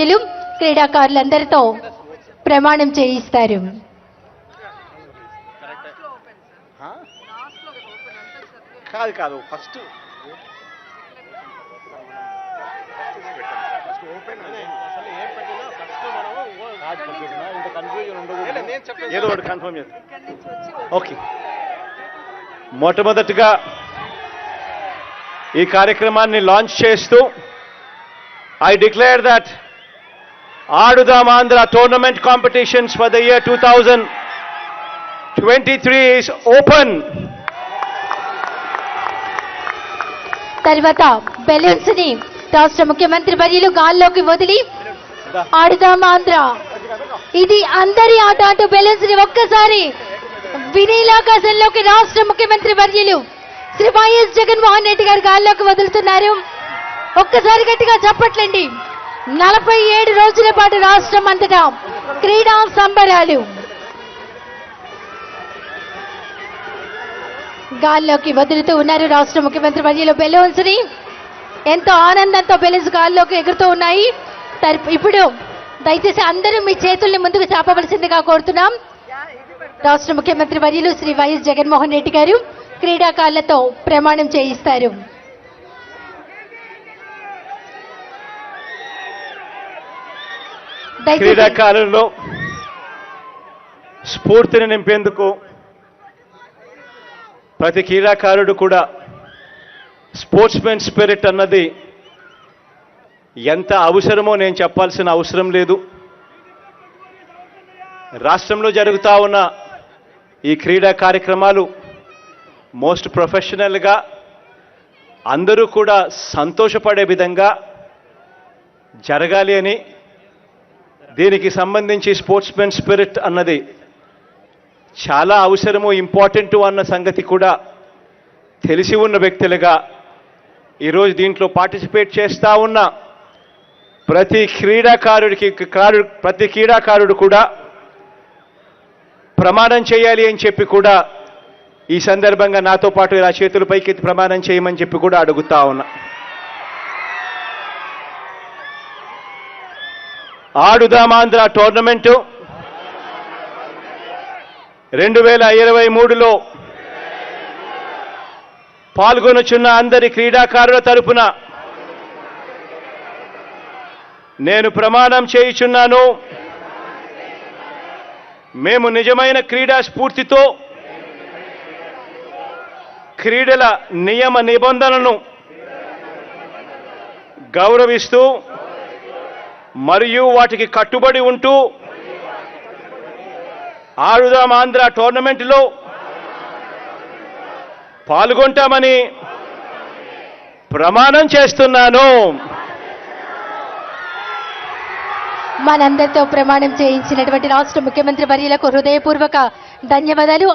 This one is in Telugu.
వర్యులు క్రీడాకారులందరితో ప్రమాణం చేయిస్తారు. కాదు కాదు. ఫస్ట్ ఏదో ఒకటి కన్ఫర్మ్ ఓకే మొట్టమొదటిగా ఈ కార్యక్రమాన్ని లాంచ్ చేస్తూ I declare that Aadudam Andhra tournament competitions for the year two thousand twenty three is open. తర్వాత బెలూన్స్ని రాష్ట్ర ముఖ్యమంత్రి వర్యులు గాల్లోకి వదిలి ఆడుదాం ఆంధ్ర. ఇది అందరి ఆట అంటూ బెలూన్స్ని ఒక్కసారి వినీలాకాశంలోకి రాష్ట్ర ముఖ్యమంత్రి వర్యులు శ్రీ వైఎస్ జగన్మోహన్ రెడ్డి గారు గాల్లోకి వదులుతున్నారు. ఒక్కసారి గట్టిగా చెప్పట్లండి. నలభై ఏడు రోజుల పాటు రాష్ట్రం అంతటా క్రీడా సంబరాలు. గాల్లోకి వదులుతూ ఉన్నారు రాష్ట్ర ముఖ్యమంత్రి వర్యులు బెలూన్స్ని ఎంతో ఆనందంతో బెలూన్స్ గాల్లోకి ఎగురుతూ ఉన్నాయి. ఇప్పుడు దయచేసి అందరూ మీ చేతుల్ని ముందుకు చాపవలసిందిగా కోరుతున్నాం. రాష్ట్ర ముఖ్యమంత్రి వర్యులు శ్రీ వైఎస్ జగన్మోహన్ రెడ్డి గారు క్రీడాకారులతో ప్రమాణం చేయిస్తారు. క్రీడాకారుల్లో స్ఫూర్తిని నింపేందుకు ప్రతి క్రీడాకారుడు కూడా స్పోర్ట్స్ మెన్ స్పిరిట్ అన్నది ఎంత అవసరమో నేను చెప్పాల్సిన అవసరం లేదు. రాష్ట్రంలో జరుగుతూ ఉన్న ఈ క్రీడా కార్యక్రమాలు మోస్ట్ ప్రొఫెషనల్గా అందరూ కూడా సంతోషపడే విధంగా జరగాలి అని దీనికి సంబంధించి స్పోర్ట్స్మెన్ స్పిరిట్ అన్నది చాలా అవసరము ఇంపార్టెంటు అన్న సంగతి కూడా తెలిసి ఉన్న వ్యక్తులుగా ఈరోజు దీంట్లో పార్టిసిపేట్ చేస్తూ ఉన్న ప్రతి క్రీడాకారుడికి కారు ప్రతి క్రీడాకారుడు కూడా ప్రమాణం చేయాలి అని చెప్పి కూడా ఈ సందర్భంగా నాతో పాటు ఇలా చేతులు పైకి ప్రమాణం చేయమని చెప్పి కూడా అడుగుతా ఉన్నా. ఆడుదామాంధ్ర టోర్నమెంటు? రెండు వేల ఇరవై మూడులో పాల్గొనుచున్న అందరి క్రీడాకారుల తరపున నేను ప్రమాణం చేయుచున్నాను. మేము నిజమైన క్రీడా స్ఫూర్తితో క్రీడల నియమ నిబంధనలను గౌరవిస్తూ మరియు వాటికి కట్టుబడి ఉంటూ ఆడుదాం ఆంధ్ర టోర్నమెంట్లో పాల్గొంటామని ప్రమాణం చేస్తున్నాను. మనందరితో ప్రమాణం చేయించినటువంటి రాష్ట్ర ముఖ్యమంత్రి వర్యులకు హృదయపూర్వక ధన్యవాదాలు.